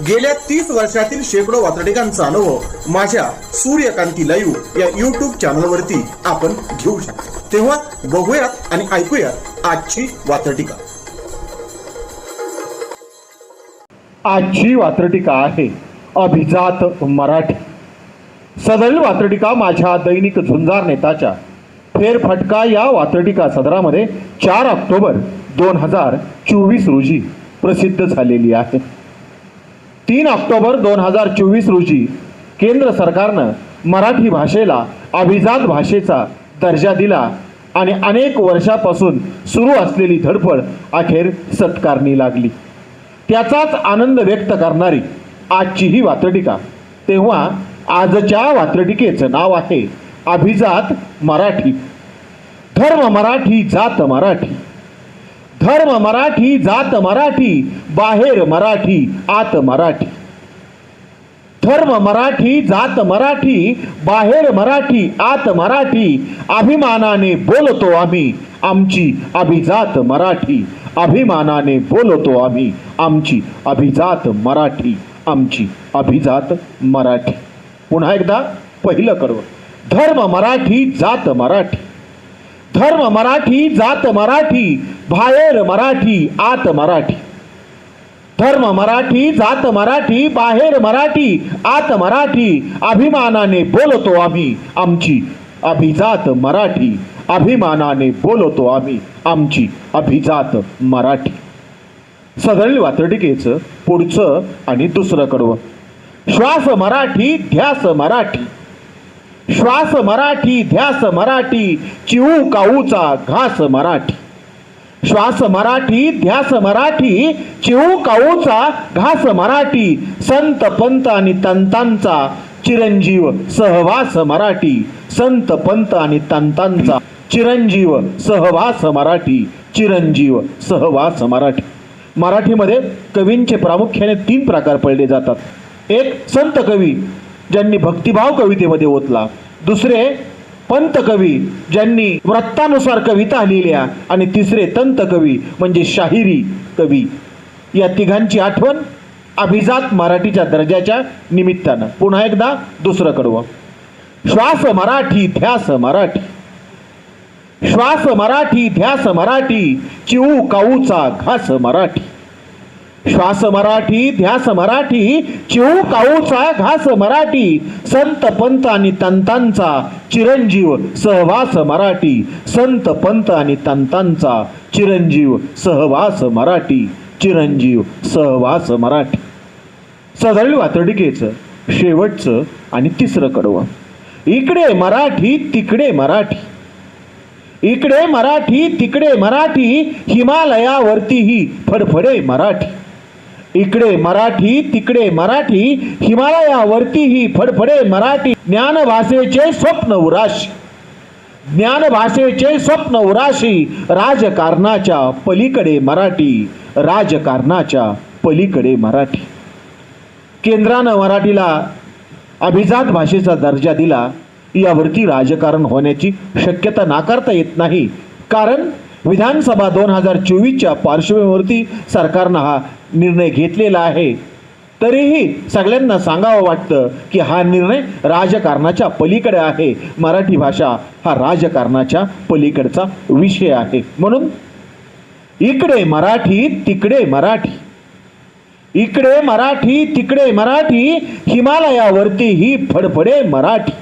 गेल्या तीस वर्षातील शेकडो वातडिकांचा अनुभव माझ्या सूर्यकांती लाईव्ह या युट्यूब चॅनलवरती आपण घेऊ शकतो. तेव्हा बघूयात आणि ऐकूयात आजची वातडिका आजची वात्रटिका आहे अभिजात मराठी. सदरील वात्रटिका माझ्या दैनिक झुंजार नेताच्या फेरफटका या वात्रटिका सदरामध्ये चार ऑक्टोबर दोन हजार चोवीस रोजी प्रसिद्ध झालेली आहे. तीन ऑक्टोबर दोन हजार चोवीस रोजी केंद्र सरकारनं मराठी भाषेला अभिजात भाषेचा दर्जा दिला आणि अनेक वर्षापासून सुरू असलेली धडपड अखेर सत्कारणी लागली. त्याचाच आनंद व्यक्त करणारी आजची ही वात्रटिका तेव्हा आजच्या वात्रटिकेचं नाव आहे अभिजात मराठी. धर्म मराठी जात मराठी. धर्म मराठी जात मराठी बाहेर मराठी आत मराठी. धर्म मराठी जात मराठी बाहेर मराठी आत मराठी अभिमानाने बोलतो आम्ही. आमची अभिजात मराठी अभिमानाने बोलतो आम्ही. आमची अभिजात मराठी आमची अभिजात मराठी. पुन्हा एकदा पहिलं कडवं. धर्म मराठी जात मराठी. धर्म मराठी जात मराठी बाहेर मराठी आत मराठी. धर्म मराठी जात मराठी बाहेर मराठी आत मराठी अभिमानाने बोलतो आम्ही आमची अभिजात मराठी अभिमानाने बोलतो आम्ही आमची अभिजात मराठी. सदरील वात्रटिकेचं पुढचं आणि दुसरं कडवं. श्वास मराठी ध्यास मराठी. श्वास मराठी ध्यास मराठी चिऊ काऊचा घास मराठी. श्वास मराठी ध्यास मराठी चिऊ काऊचा घास मराठी संत पंत आणि तंतांचा चिरंजीव सहवास मराठी संत पंत आणि तंतांचा चिरंजीव सहवास मराठी चिरंजीव सहवास मराठी. मराठीमध्ये कवींचे प्रामुख्याने तीन प्रकार पडले जातात. एक संत कवी ज्यांनी भक्तिभाव कवितेमध्ये ओतला. दुसरे पंत कवी ज्यांनी वृत्तानुसार कविता लिहिल्या आणि तिसरे तंत कवी म्हणजे शाहिरी कवी. या तिघांची आठवण अभिजात मराठीच्या दर्जाच्या निमित्तानं. पुन्हा एकदा दुसरं कडवं श्वास मराठी ध्यास मराठी. श्वास मराठी ध्यास मराठी. चिऊ काऊचा घास मराठी. श्वास मराठी ध्यास मराठी चिऊ काऊचा घास मराठी संत पंत आणि तंतांचा चिरंजीव सहवास मराठी संत पंत आणि तंतांचा चिरंजीव सहवास मराठी चिरंजीव सहवास मराठी. सदरील वातडिकेचं शेवटचं आणि तिसरं कडवं. इकडे मराठी तिकडे मराठी. इकडे मराठी तिकडे मराठी हिमालयावरतीही फडफडे मराठी. इकडे मराठी तिकडे मराठी हिमालयावरतीही फडफडे मराठी. ज्ञान भाषेचे स्वप्न उराशी. ज्ञान भाषेचे स्वप्न उराशी. राजकारणाच्या पलीकडे मराठी. राजकारणाच्या पलीकडे मराठी. केंद्रानं मराठीला अभिजात भाषेचा दर्जा दिला. यावरती राजकारण होण्याची शक्यता नाकारता येत नाही. कारण विधानसभा दोन हजार चोवीसच्या पार्श्वभूमीवरती सरकारनं हा निर्णय घेतलेला आहे. तरीही सगळ्यांना सांगावं वाटतं की हा निर्णय राजकारणाच्या पलीकडे आहे. मराठी भाषा हा राजकारणाच्या पलीकडचा विषय आहे. म्हणून इकडे मराठी तिकडे मराठी. इकडे मराठी तिकडे मराठी. हिमालयावरती ही फडफडे मराठी.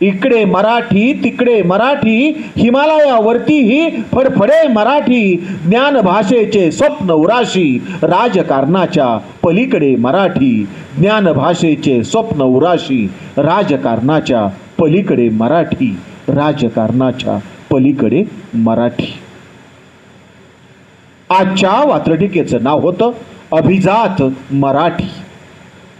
इकडे मराठी तिकडे मराठी हिमालयावरती ही फडफडे मराठी ज्ञान भाषेचे स्वप्न उराशी राजकारणाच्या पलीकडे मराठी ज्ञान भाषेचे स्वप्न उराशी राजकारणाच्या पलीकडे मराठी राजकारणाच्या पलीकडे मराठी. आजच्या वात्रटिकेचं नाव होतं अभिजात मराठी.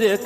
જે